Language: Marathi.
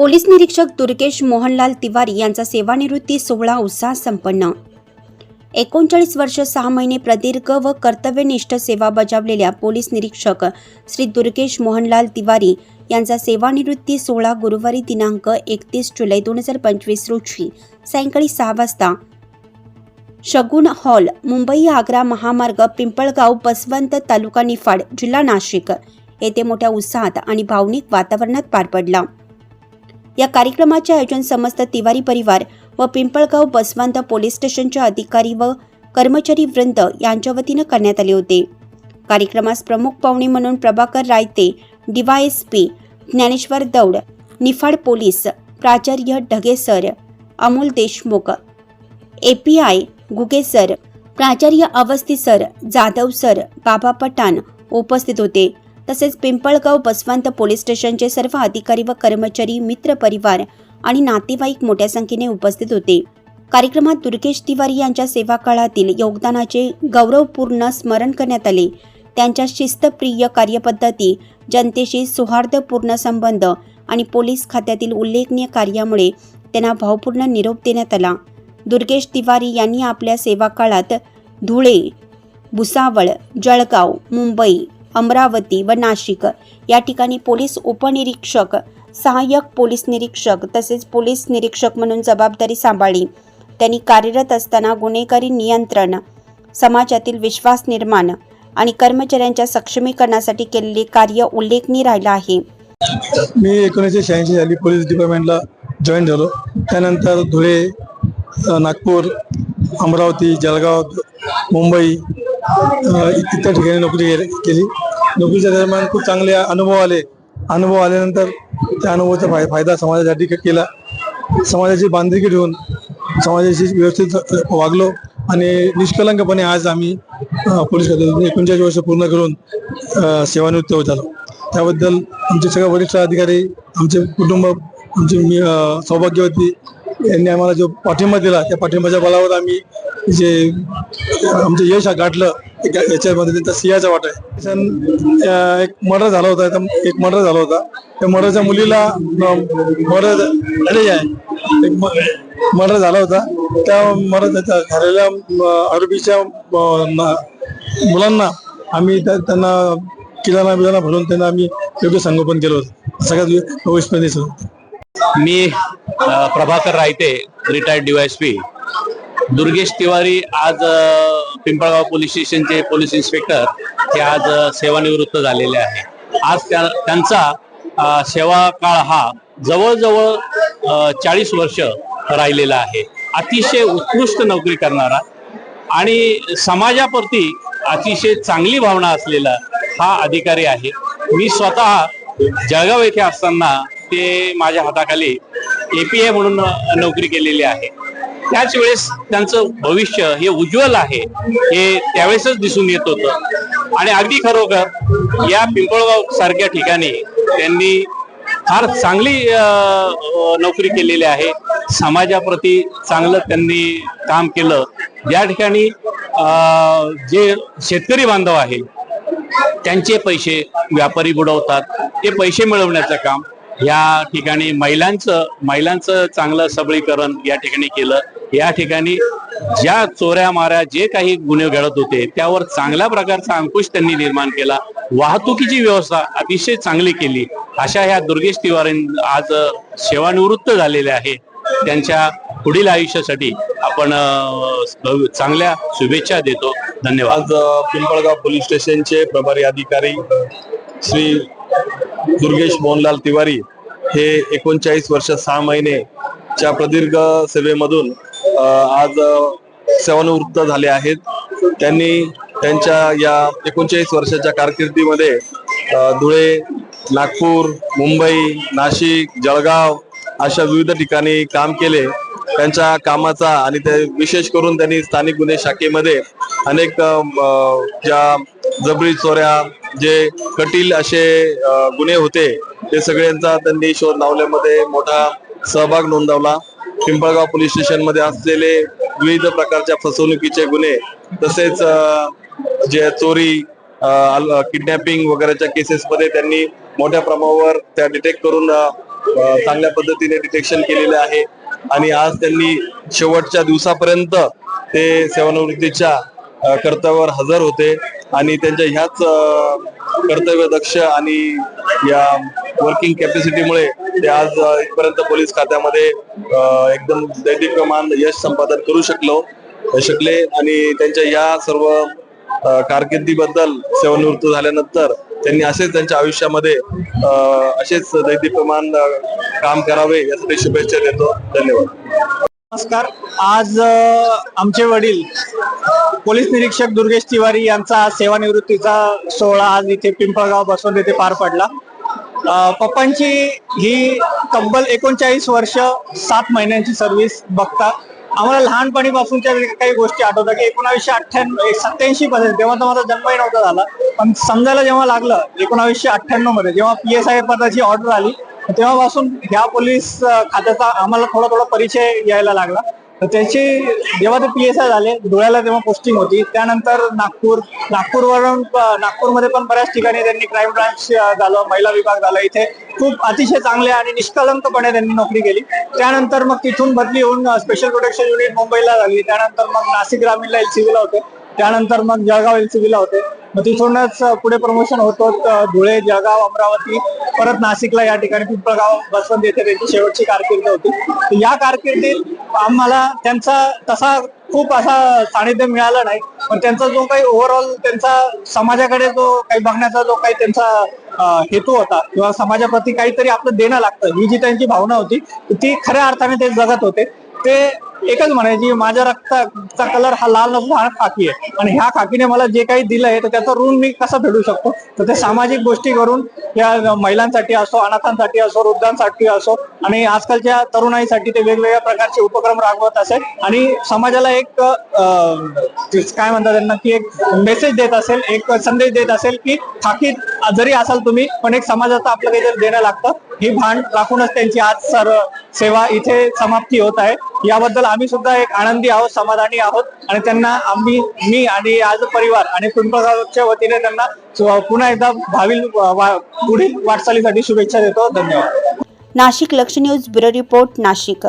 पोलीस निरीक्षक दुर्गेश मोहनलाल तिवारी यांचा सेवानिवृत्ती सोहळा उत्साह संपन्न. एकोणचाळीस वर्ष सहा महिने प्रदीर्घ व कर्तव्यनिष्ठ सेवा बजावलेल्या पोलीस निरीक्षक श्री दुर्गेश मोहनलाल तिवारी यांचा सेवानिवृत्ती सोहळा गुरुवारी दिनांक एकतीस जुलै दोन हजार पंचवीस रोजी सायंकाळी सहा वाजता. शगुन हॉल मुंबई आग्रा महामार्ग पिंपळगाव बसवंत तालुका निफाड जिल्हा नाशिक येथे मोठ्या उत्साहात आणि भावनिक वातावरणात पार पडला. या कार्यक्रमाचे आयोजन समस्त तिवारी परिवार व पिंपळगाव बसवंत पोलीस स्टेशनच्या अधिकारी व कर्मचारी वृंद यांच्या वतीनं करण्यात आले होते. कार्यक्रमास प्रमुख पाहुणे म्हणून प्रभाकर रायते डीवायएसपी ज्ञानेश्वर दौड निफाड पोलीस प्राचार्य Dhage sir Amol Deshmukh API Guge sir प्राचार्य अवस्थी सर जाधव सर बाबा पठाण उपस्थित होते. तसेच पिंपळगाव बसवंत पोलीस स्टेशनचे सर्व अधिकारी व कर्मचारी मित्र परिवार आणि नातेवाईक मोठ्या संख्येने उपस्थित होते. कार्यक्रमात दुर्गेश तिवारी यांच्या सेवा काळातील योगदानाचे गौरवपूर्ण स्मरण करण्यात आले. त्यांच्या शिस्तप्रिय कार्यपद्धती जनतेशी सौहार्दपूर्ण संबंध आणि पोलीस खात्यातील उल्लेखनीय कार्यामुळे त्यांना भावपूर्ण निरोप देण्यात आला. दुर्गेश तिवारी यांनी आपल्या सेवा काळात धुळे भुसावळ जळगाव मुंबई अमरावती व नाशिक. या ठिकाणी पोलीस उपनिरीक्षक सहाय्यक पोलीस निरीक्षक तसेच पोलीस निरीक्षक म्हणून जबाबदारी सांभाळली. त्यांनी कार्यरत असताना गुन्हेगारी नियंत्रण समाजातील विश्वास निर्माण आणि कर्मचाऱ्यांच्या सक्षमीकरणासाठी केलेले कार्य उल्लेखनीय राहिलं आहे. मी एकोणीसशे शहाऐंशी साली पोलीस डिपार्टमेंटला जॉईन झालो. त्यानंतर धुळे नागपूर अमरावती जळगाव मुंबई अ, इतर ठिकाणी नोकरी केली नोकरीच्या दरम्यान खूप चांगले अनुभव आले. अनुभव आल्यानंतर त्या अनुभवाचा फाय फायदा समाजासाठी केला. समाजाची बांधिलकी ठेवून समाजाशी व्यवस्थित वागलो आणि निष्कलंकपणे आज आम्ही पोलीस खात्यातून एकोणचाळीस वर्ष पूर्ण करून सेवानिवृत्त होत आलो त्याबद्दल आमचे सगळे वरिष्ठ अधिकारी आमचे कुटुंब आमची मी सौभाग्यवती यांनी आम्हाला जो पाठिंबा दिला त्या पाठिंबाच्या बलावर आम्ही जे आमचं यश गाठलं याच्यामध्ये त्यांचा सिंहाचा वाटा आहे. एक मर्डर झाला होता एक मर्डर झाला होता. त्या मर्डरच्या मुलीला मर्डर झाले आहे. एक मर्डर झाला होता. त्या मर्डर झालेल्या आरोपीच्या मुलांना आम्ही त्या- त्यांना किराणा बिराणा भरून त्यांना आम्ही योग्य संगोपन केलं होतं. सगळ्यात वैष्णव मी प्रभाकर रायते रिटायर्ड डीवायएसपी दुर्गेश तिवारी आज पिंपळगाव पोलीस स्टेशनचे पोलीस इन्स्पेक्टर हे आज सेवानिवृत्त झालेले आहे. आज त्या त्यांचा सेवा काळ हा जवळजवळ चाळीस वर्ष राहिलेला आहे. अतिशय उत्कृष्ट नोकरी करणारा आणि समाजाप्रती अतिशय चांगली भावना असलेला हा अधिकारी आहे. मी स्वतः जळगाव येथे असताना ते माझ्या हाताखाली एपीए म्हणून नोकरी केलेली आहे. त्याच वेळेस त्यांचं भविष्य हे उज्ज्वल आहे हे त्यावेळेसच दिसून येत होतं. आणि अगदी खरोखर या पिंपळगाव सारख्या ठिकाणी त्यांनी फार चांगली नोकरी केलेली आहे. समाजाप्रती चांगलं त्यांनी काम केलं. ज्या ठिकाणी जे शेतकरी बांधव आहे त्यांचे पैसे व्यापारी बुडवतात. ते पैसे मिळवण्याचं काम या ठिकाणी महिलांचं महिलांचं चांगलं सबळीकरण या ठिकाणी केलं. या ठिकाणी ज्या चोऱ्या माऱ्या जे काही गुन्हे घडत होते त्यावर चांगल्या प्रकारचा अंकुश त्यांनी निर्माण केला. वाहतुकीची व्यवस्था अतिशय चांगली केली. अशा ह्या दुर्गेश तिवारी आज सेवानिवृत्त झालेले आहे त्यांच्या पुढील आयुष्यासाठी आपण चांगल्या शुभेच्छा देतो. धन्यवाद. पिंपळगाव पोलीस स्टेशनचे प्रभारी अधिकारी श्री दुर्गेश मोहनलाल तिवारी हे एकोणचाळीस वर्ष सहा महिनेच्या प्रदीर्घ सेवेमधून आज सेवानिवृत्त झाले आहेत. त्यांनी त्यांच्या या एकोणचाळीस वर्षाच्या कारकिर्दीमध्ये धुळे नागपूर मुंबई नाशिक जळगाव अशा विविध ठिकाणी काम केले. त्यांच्या कामाचा आणि ते विशेष करून त्यांनी स्थानिक गुन्हे शाखेमध्ये अनेक ज्या जबरी चोऱ्या जे कटील असे गुन्हे होते ते सगळ्यांचा त्यांनी शोध लावल्यामध्ये मोठा सहभाग नोंदवला. पिंपळगाव पोलीस स्टेशनमध्ये असलेले विविध प्रकारच्या फसवणुकीचे गुन्हे तसेच जे चोरी किडनॅपिंग वगैरेच्या केसेसमध्ये त्यांनी मोठ्या प्रमाणावर त्या डिटेक्ट करून चांगल्या पद्धतीने डिटेक्शन केलेले आहे. आणि आज त्यांनी शेवटच्या दिवसापर्यंत ते सेवानिवृत्तीच्या कर्तव्यावर हजर होते. आणि त्यांच्या ह्याच कर्तव्य दक्ष आणि या वर्किंग कॅपॅसिटीमुळे ते आज इथपर्यंत पोलीस खात्यामध्ये एकदम एकदम दैदिप्यमान यश संपादन करू शकलो शकले. आणि त्यांच्या या सर्व कारकिर्दीबद्दल सेवानिवृत्त झाल्यानंतर त्यांनी असेच त्यांच्या आयुष्यामध्ये असेच दैदिप्यमान काम करावे यासाठी शुभेच्छा देतो. धन्यवाद. नमस्कार. आज आमचे वडील पोलीस निरीक्षक दुर्गेश तिवारी यांचा सेवानिवृत्तीचा सोहळा आज इथे पिंपळगाव बसवंत येथे पार पडला. पप्पांची ही तब्बल एकोणचाळीस वर्ष सात महिन्यांची सर्व्हिस बघता आम्हाला लहानपणीपासूनच्या काही गोष्टी आठवतात की एकोणावीसशे अठ्ठ्याण्णव सत्याऐंशी मध्ये तेव्हा तर माझा जन्मही नव्हता झाला पण समजायला जेव्हा लागलं एकोणावीसशे अठ्ठ्याण्णवमध्ये जेव्हा पी एस आय पदाची ऑर्डर आली तेव्हापासून ह्या पोलीस खात्याचा आम्हाला थोडा थोडा परिचय यायला लागला. तर त्याची जेव्हा ते पी एस आय झाले धुळ्याला तेव्हा पोस्टिंग होती. त्यानंतर नागपूर नागपूरवरून प- नागपूरमध्ये पण बऱ्याच ठिकाणी त्यांनी क्राईम ब्रांच झालं महिला विभाग झाला. इथे खूप अतिशय चांगले आणि निष्कलंकपणे त्यांनी नोकरी केली. त्यानंतर मग तिथून बदली होऊन स्पेशल प्रोटेक्शन युनिट मुंबईला झाली. त्यानंतर मग नाशिक ग्रामीणला एलसीबीला होते. त्यानंतर मग जळगाव एलसीबीला होते. मग तिथूनच पुढे प्रमोशन होतो धुळे जळगाव अमरावती परत नाशिकला या ठिकाणी पिंपळगाव बसवंत येथे त्यांची शेवटची कारकीर्द होती. या कारकिर्दीत आम्हाला त्यांचा तसा खूप असा सानिध्य मिळालं नाही. पण त्यांचा जो काही ओव्हरऑल त्यांचा समाजाकडे जो काही बघण्याचा जो काही त्यांचा हेतू होता किंवा समाजाप्रती काहीतरी आपलं देणं लागतं ही जी त्यांची भावना होती ती खऱ्या अर्थाने ते जगत होते. ते एकच म्हणायची माझ्या रक्ताचा कलर हा लाल नसून हा खाकी आहे. आणि ह्या खाकीने मला जे काही दिलंय तर त्याचं ऋण मी कसं फेडू शकतो? तर ते सामाजिक गोष्टी करून या महिलांसाठी असो अनाथांसाठी असो वृद्धांसाठी असो आणि आजकालच्या तरुणाईसाठी ते वेगवेगळ्या प्रकारचे उपक्रम राबवत असेल. आणि समाजाला एक काय म्हणतात त्यांना की एक मेसेज देत असेल एक संदेश देत असेल की खाकीत जरी असाल तुम्ही पण एक समाजाचं आपलं काहीतरी देणं लागतं. ही भान राखूनच त्यांची आज सर्व सेवा इथे समाप्ती होत आहे. याबद्दल आम्ही सुद्धा एक आनंदी आहोत समाधानी आहोत. आणि त्यांना आम्ही मी आणि आज परिवार आणि पिंपळगावच्या वतीने त्यांना पुन्हा एकदा भावी वा- पुढील वाटचालीसाठी शुभेच्छा देतो. धन्यवाद. नाशिक लक्ष न्यूज ब्युरो रिपोर्ट नाशिक.